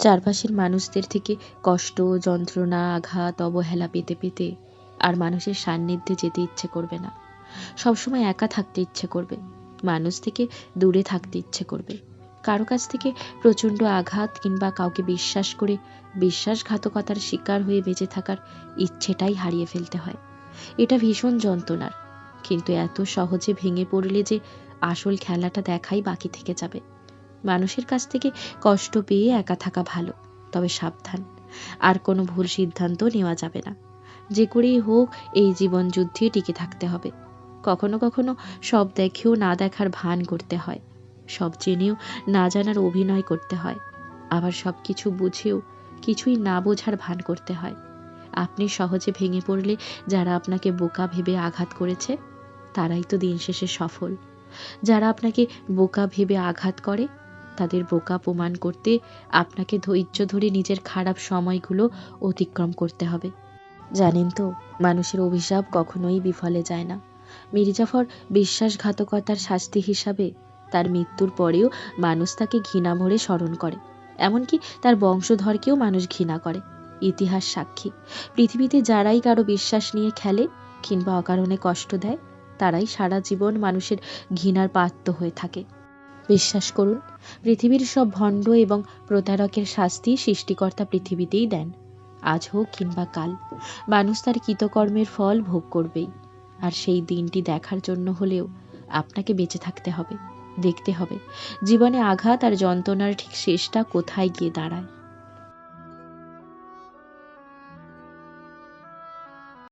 চারপাশের মানুষদের থেকে কষ্ট, যন্ত্রণা, আঘাত, অবহেলা পেতে পেতে আর মানুষের সান্নিধ্যে যেতে ইচ্ছে করবে না। সবসময় একা থাকতে ইচ্ছে করবে। মানুষ থেকে দূরে থাকতে ইচ্ছে করবে। কারও কাছ থেকে প্রচণ্ড আঘাত কিংবা কাউকে বিশ্বাস করে বিশ্বাসঘাতকতার শিকার হয়ে বেঁচে থাকার ইচ্ছেটাই হারিয়ে ফেলতে হয়। এটা ভীষণ যন্ত্রণার। কিন্তু এত সহজে ভেঙে পড়লে যে আসল খেলাটা দেখাই বাকি থেকে যাবে। মানুষের কাছ থেকে কষ্ট পেয়ে একা থাকা ভালো, তবে সাবধান। আর কোনো ভুল সিদ্ধান্ত নেওয়া যাবে না। যে করেই হোক, এই জীবন যুদ্ধে টিকে থাকতে হবে। কখনো কখনো সব দেখেও না দেখার ভান করতে হয়। সব জেনেও না জানার অভিনয় করতে হয়। আবার সব কিছু বুঝেও কিছুই না বোঝার ভান করতে হয়। আপনি সহজে ভেঙে পড়লে যারা আপনাকে বোকা ভেবে আঘাত করেছে, তারাই তো দিন শেষে সফল। যারা আপনাকে বোকা ভেবে আঘাত করে তাদের বোকা প্রমাণ করতে আপনাকে ধৈর্য ধরে নিজের খারাপ সময়গুলো অতিক্রম করতে হবে। জানেন তো, মানুষের অভিশাপ কখনোই বিফলে যায় না। মির্জাফর বিশ্বাসঘাতকতার শাস্তি হিসাবে তার মৃত্যুর পরেও মানুষ তাকে ঘৃণা ভরে স্মরণ করে, এমনকি তার বংশধরকেও মানুষ ঘৃণা করে। ইতিহাস সাক্ষী, পৃথিবীতে যারাই কারও বিশ্বাস নিয়ে খেলে কিংবা অকারণে কষ্ট দেয়, তারাই সারা জীবন মানুষের ঘৃণার পাত্র হয়ে থাকে। বিশ্বাস করুন, পৃথিবীর সব ভণ্ড এবং প্রতারকের শাস্তি সৃষ্টিকর্তা পৃথিবীতেই দেন। আজ হোক কিংবা কাল, মানুষ তার কৃতকর্মের ফল ভোগ করবেই। আর সেই দিনটি দেখার জন্য হলেও আপনাকে বেঁচে থাকতে হবে, দেখতে হবে, জীবনে আঘাত আর যন্ত্রণার ঠিক শেষটা কোথায় গিয়ে দাঁড়ায়।